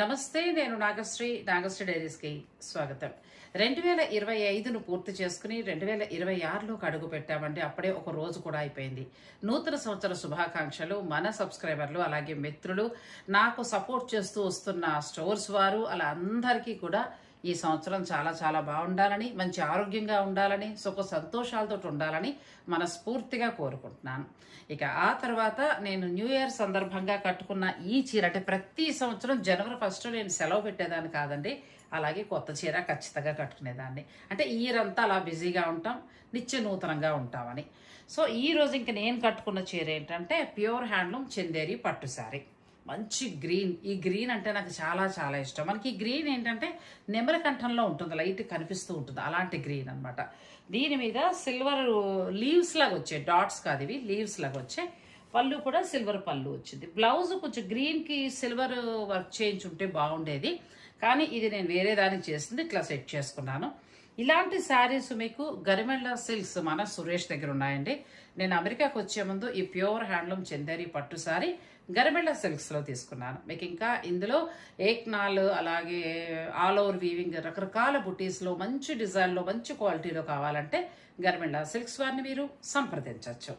నమస్తే నేను నాగశ్రీ నాగశ్రీ డైరీస్కి స్వాగతం. రెండు వేల ఇరవై ఐదును పూర్తి చేసుకుని రెండు వేల ఇరవై ఆరులోకి అడుగు పెట్టామండి అప్పుడే ఒక రోజు కూడా అయిపోయింది. నూతన సంవత్సర శుభాకాంక్షలు మన సబ్స్క్రైబర్లు అలాగే మిత్రులు. నాకు సపోర్ట్ చేస్తూ వస్తున్న స్టోర్స్ వారు అలా అందరికీ కూడా ఈ సంవత్సరం చాలా చాలా బాగుండాలని మంచి ఆరోగ్యంగా ఉండాలని సుఖ సంతోషాలతో ఉండాలని మనస్ఫూర్తిగా కోరుకుంటున్నాను. ఇక ఆ తర్వాత నేను న్యూ ఇయర్ సందర్భంగా కట్టుకున్న ఈ చీర అంటే ప్రతి సంవత్సరం జనవరి ఫస్ట్ నేను సెలవు పెట్టేదాన్ని కాదండి అలాగే కొత్త చీర ఖచ్చితంగా కట్టుకునేదాన్ని. అంటే ఈ ఇయర్ అంతా అలా బిజీగా ఉంటాం నిత్య నూతనంగా ఉంటామని. సో ఈ రోజు ఇంక నేను కట్టుకున్న చీర ఏంటంటే ప్యూర్ హ్యాండ్లూమ్ చందేరి పట్టు శారీ. మంచి గ్రీన్. ఈ గ్రీన్ అంటే నాకు చాలా చాలా ఇష్టం. మనకి ఈ గ్రీన్ ఏంటంటే నెమర ఉంటుంది లైట్ కనిపిస్తూ ఉంటుంది. అలాంటి గ్రీన్ అన్నమాట. దీని మీద సిల్వర్ లీవ్స్ లాగా వచ్చాయి. డాట్స్ కాదు ఇవి లీవ్స్ లాగా వచ్చాయి. పళ్ళు కూడా సిల్వర్ పళ్ళు వచ్చింది. బ్లౌజ్ కొంచెం గ్రీన్కి సిల్వర్ వర్క్ చేయించుంటే బాగుండేది. కానీ ఇది నేను వేరే దానికి చేసింది ఇట్లా సెట్ చేసుకున్నాను. ఇలాంటి శారీస్ మీకు గరిమెళ్ళ సిల్క్స్ మన సురేష్ దగ్గర ఉన్నాయండి. నేను అమెరికాకు వచ్చే ముందు ఈ ప్యూర్ హ్యాండ్లూమ్ చందేరి పట్టు శారీ గరిమెళ్ళ సిల్క్స్లో తీసుకున్నాను. మీకు ఇంకా ఇందులో ఏక్నాల్ అలాగే ఆల్ ఓవర్ వీవింగ్ రకరకాల బుటీస్లో మంచి డిజైన్లో మంచి క్వాలిటీలో కావాలంటే గరిమెళ్ళ సిల్క్స్ వారిని మీరు సంప్రదించవచ్చు.